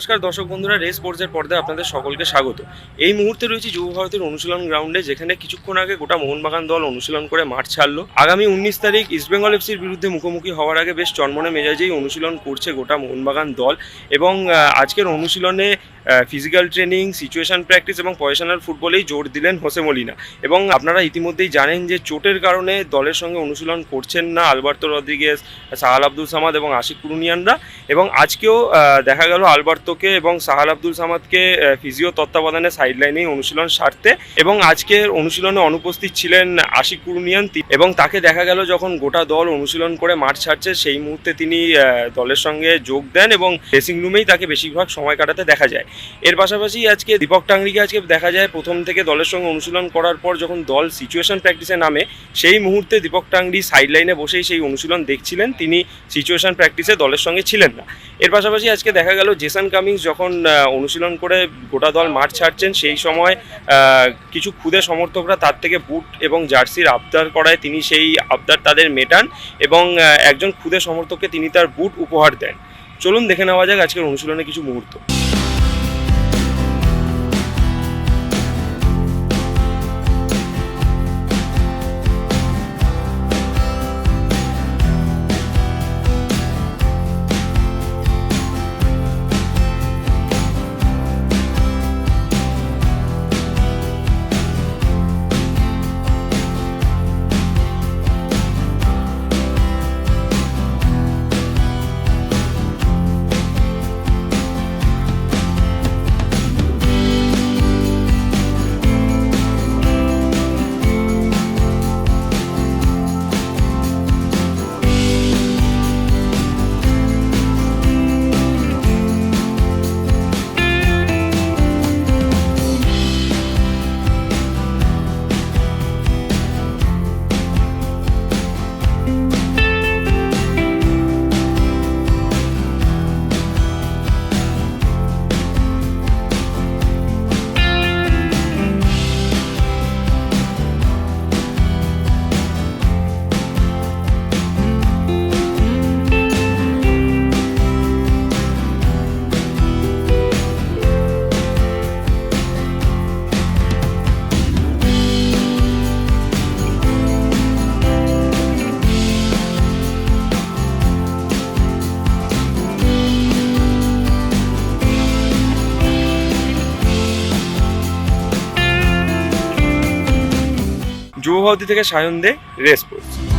নমস্কার দর্শক বন্ধুরা, রেস স্পোর্টসের পর্দায় আপনাদের সকলকে স্বাগত। এই মুহূর্তে রয়েছে যুব ভারতের অনুশীলন গ্রাউন্ডে, যেখানে কিছুক্ষণ আগে গোটা মোহনবাগান দল অনুশীলন করে মাঠ ছাড়লো। আগামী উনিশ তারিখ ইস্টবেঙ্গল এফসির বিরুদ্ধে মুখোমুখি হওয়ার আগে বেশ চন্মনে মেজাজেই অনুশীলন করছে গোটা মোহনবাগান দল। এবং আজকের অনুশীলনে ফিজিক্যাল ট্রেনিং সিচুয়েশন প্র্যাকটিস এবং পজিশনাল ফুটবলেই জোর দিলেন হোসে মলিনা। এবং আপনারা ইতিমধ্যেই জানেন যে চোটের কারণে দলের সঙ্গে অনুশীলন করছেন না আলবার্তো রদ্রিগেস সাহাল আব্দুল সামাদ এবং আশিক কুরুনিয়ানরা। এবং আজকেও দেখা গেল আলবার্তোকে এবং সাহাল আব্দুল সামাদকে ফিজিও তত্ত্বাবধানে সাইডলাইনেই অনুশীলন সারতে। এবং আজকের অনুশীলনে অনুপস্থিত ছিলেন আশিক কুরুনিয়ান এবং তাকে দেখা গেল যখন গোটা দল অনুশীলন করে মাঠ ছাড়ছে, সেই মুহূর্তে তিনি দলের সঙ্গে যোগ দেন এবং ড্রেসিং রুমেই তাকে বেশিরভাগ সময় কাটাতে দেখা যায়। এর পাশাপাশি আজকে দীপক টাংরিকে আজকে দেখা যায় প্রথম থেকে দলের সঙ্গে অনুশীলন করার পর যখন দল সিচুয়েশন প্র্যাকটিসে নামে, সেই মুহূর্তে দীপক টাংরি সাইডলাইনে বসেই সেই অনুশীলন দেখছিলেন। তিনি সিচুয়েশন প্র্যাকটিসে দলের সঙ্গে ছিলেন না। এর পাশাপাশি আজকে দেখা গেল জেসান কামিংস যখন অনুশীলন করে গোটা দল মাঠ ছাড়ছেন, সেই সময় কিছু ক্ষুদে সমর্থকরা তার থেকে বুট এবং জার্সির আবদার করায় তিনি সেই আবদার তাদের মেটান এবং একজন ক্ষুদে সমর্থককে তিনি তার বুট উপহার দেন। চলুন দেখে নেওয়া যাক আজকের অনুশীলনে কিছু মুহূর্ত। যুবভারতী থেকে সায়ন দে রেসপোর্টস